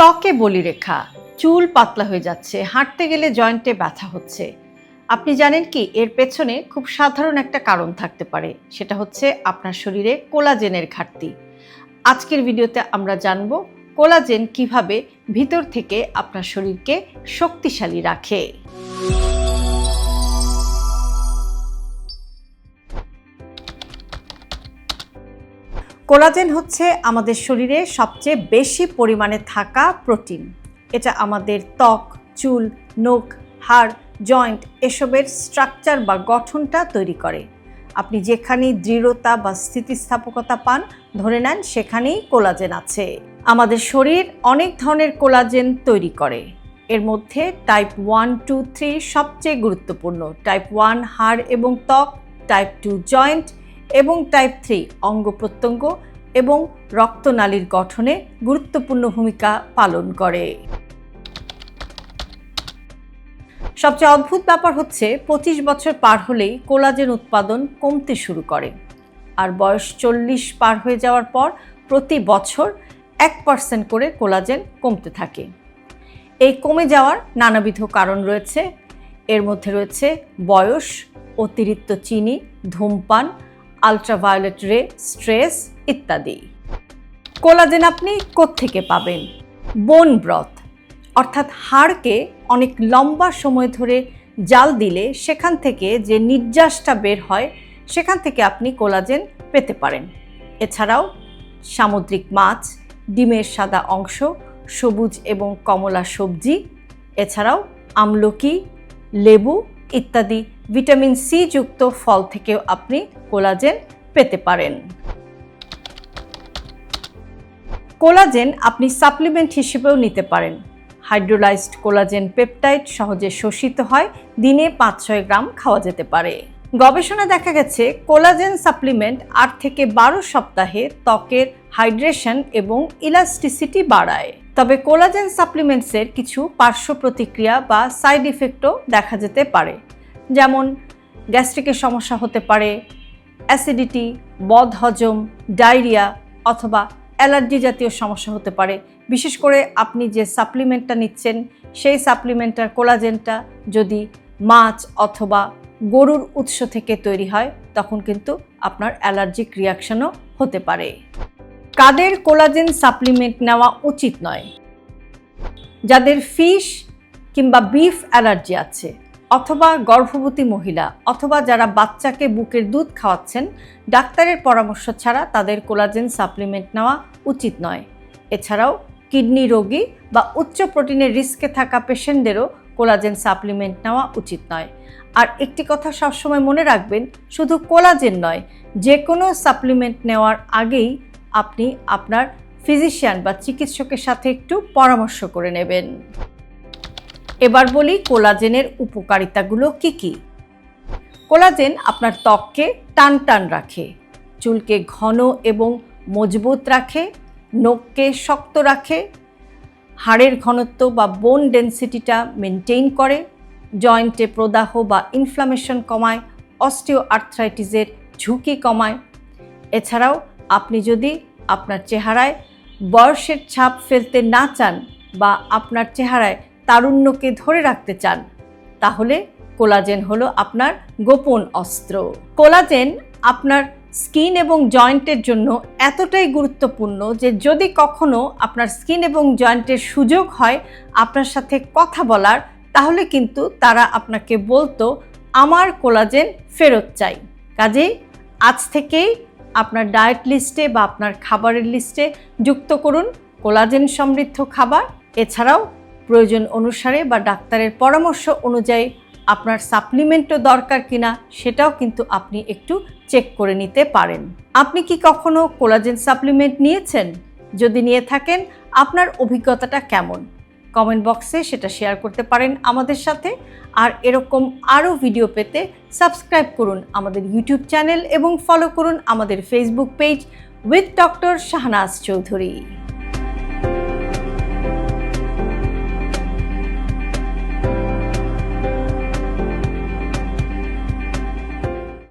ত্বকে বলিরেখা, চুল পাতলা হয়ে যাচ্ছে, হাঁটতে গেলে জয়েন্টে ব্যথা হচ্ছে। আপনি জানেন কি, এর পেছনে খুব সাধারণ একটা কারণ থাকতে পারে, সেটা হচ্ছে আপনার শরীরে কোলাজেনের ঘাটতি। আজকের ভিডিওতে আমরা জানব কোলাজেন কীভাবে ভিতর থেকে আপনার শরীরকে শক্তিশালী রাখে। কোলাজেন হচ্ছে আমাদের শরীরে সবচেয়ে বেশি পরিমাণে থাকা প্রোটিন। এটা আমাদের ত্বক, চুল, নখ, হাড়, জয়েন্ট এসবের স্ট্রাকচার বা গঠনটা তৈরি করে। আপনি যেখানেই দৃঢ়তা বা স্থিতিস্থাপকতা পান, ধরে নেন সেখানেই কোলাজেন আছে। আমাদের শরীর অনেক ধরনের কোলাজেন তৈরি করে। এর মধ্যে টাইপ ওয়ান টু থ্রি সবচেয়ে গুরুত্বপূর্ণ। টাইপ ওয়ান হাড় এবং ত্বক টাইপ টু জয়েন্ট এবং টাইপ থ্রি অঙ্গ প্রত্যঙ্গ এবং রক্তনালীর গঠনে গুরুত্বপূর্ণ ভূমিকা পালন করে। সবচেয়ে অদ্ভুত ব্যাপার হচ্ছে পঁচিশ বছর পার হলেই কোলাজেন উৎপাদন কমতে শুরু করে। আর বয়স চল্লিশ পার হয়ে যাওয়ার পর প্রতি বছর এক পার্সেন্ট করে কোলাজেন কমতে থাকে। এই কমে যাওয়ার নানাবিধ কারণ রয়েছে। এর মধ্যে রয়েছে বয়স, অতিরিক্ত চিনি, ধূমপান আলট্রাভায়োলেট রে স্ট্রেস ইত্যাদি। কোলাজেন আপনি কোত্থেকে পাবেন? বোন ব্রথ অর্থাৎ হাড়কে অনেক লম্বা সময় ধরে জাল দিলে সেখান থেকে যে নির্যাসটা বের হয়, সেখান থেকে আপনি কোলাজেন পেতে পারেন। এছাড়াও সামুদ্রিক মাছ, ডিমের সাদা অংশ, সবুজ এবং কমলা সবজি, এছাড়াও আমলকি, লেবু ইত্যাদি ভিটামিন সি যুক্ত ফল থেকেও আপনি কোলাজেন পেতে পারেন। কোলাজেন আপনি সাপ্লিমেন্ট হিসেবেও নিতে পারেন। হাইড্রোলাইজড কোলাজেন পেপটাইড সহজে শোষিত হয়, দিনে পাঁচ ছয় গ্রাম খাওয়া যেতে পারে। গবেষণা দেখা গেছে, কোলাজেন সাপ্লিমেন্ট আট থেকে বারো সপ্তাহে ত্বকের হাইড্রেশন এবং ইলাস্টিসিটি বাড়ায়। তবে কোলাজেন সাপ্লিমেন্টসের কিছু পার্শ্ব প্রতিক্রিয়া বা সাইড ইফেক্টও দেখা যেতে পারে। যেমন গ্যাস্ট্রিকের সমস্যা হতে পারে, অ্যাসিডিটি বদহজম ডায়রিয়া অথবা অ্যালার্জি জাতীয় সমস্যা হতে পারে। বিশেষ করে আপনি যে সাপ্লিমেন্টটা নিচ্ছেন, সেই সাপ্লিমেন্টটার কোলাজেনটা যদি মাছ অথবা গরুর উৎস থেকে তৈরি হয়, তখন কিন্তু আপনার অ্যালার্জিক রিয়াকশনও হতে পারে। কাদের কোলাজেন সাপ্লিমেন্ট নেওয়া উচিত নয়? যাদের ফিশ কিংবা বিফ অ্যালার্জি আছে অথবা গর্ভবতী মহিলা অথবা যারা বাচ্চাকে বুকের দুধ খাওয়াচ্ছেন, ডাক্তারের পরামর্শ ছাড়া তাদের কোলাজেন সাপ্লিমেন্ট নেওয়া উচিত নয়। এছাড়াও কিডনি রোগী বা উচ্চ প্রোটিনের রিস্কে থাকা পেশেন্টদেরও কোলাজেন সাপ্লিমেন্ট নেওয়া উচিত নয়। আর একটি কথা সবসময় মনে রাখবেন, শুধু কোলাজেন নয় যে কোনো সাপ্লিমেন্ট নেওয়ার আগেই আপনি আপনার ফিজিশিয়ান বা চিকিৎসকের সাথে একটু পরামর্শ করে নেবেন। এবার বলি কোলাজেনের উপকারিতাগুলো কি কি? কোলাজেন আপনার ত্বককে টান টান রাখে, চুলকে ঘন এবং মজবুত রাখে, নখকে শক্ত রাখে, হাড়ের ঘনত্ব বা বোন ডেন্সিটিটা মেনটেইন করে জয়েন্টে প্রদাহ বা ইনফ্লামেশন কমায় অস্টিও আর্থ্রাইটিসের ঝুঁকি কমায়। এছাড়াও আপনি যদি আপনার চেহারায় বয়সের ছাপ ফেলতে না চান বা আপনার চেহারায় তারুণ্যকে ধরে রাখতে চান, তাহলে কোলাজেন হলো আপনার গোপন অস্ত্র। কোলাজেন আপনার স্কিন এবং জয়েন্টের জন্য এতটাই গুরুত্বপূর্ণ যে যদি কখনো আপনার স্কিন এবং জয়েন্টের সুযোগ হয় আপনার সাথে কথা বলার, তাহলে কিন্তু তারা আপনাকে বলতো, আমার কোলাজেন ফেরত চাই। কাজেই আজ থেকেই আপনার ডায়েট লিস্টে বা আপনার খাবারের লিস্টে যুক্ত করুন কোলাজেন সমৃদ্ধ খাবার। এছাড়াও প্রয়োজন অনুসারে বা ডাক্তারের পরামর্শ অনুযায়ী আপনার সাপ্লিমেন্টও দরকার কিনা সেটাও কিন্তু আপনি একটু চেক করে নিতে পারেন। আপনি কি কখনো কোলাজেন সাপ্লিমেন্ট নিয়েছেন? যদি নিয়ে থাকেন, আপনার অভিজ্ঞতাটা কেমন? কমেন্ট বক্সে সেটা শেয়ার করতে পারেন আমাদের সাথে। আর এরকম আরও ভিডিও পেতে সাবস্ক্রাইব করুন আমাদের ইউটিউব চ্যানেল এবং ফলো করুন আমাদের Facebook page with doctor Shahnaz Chowdhury.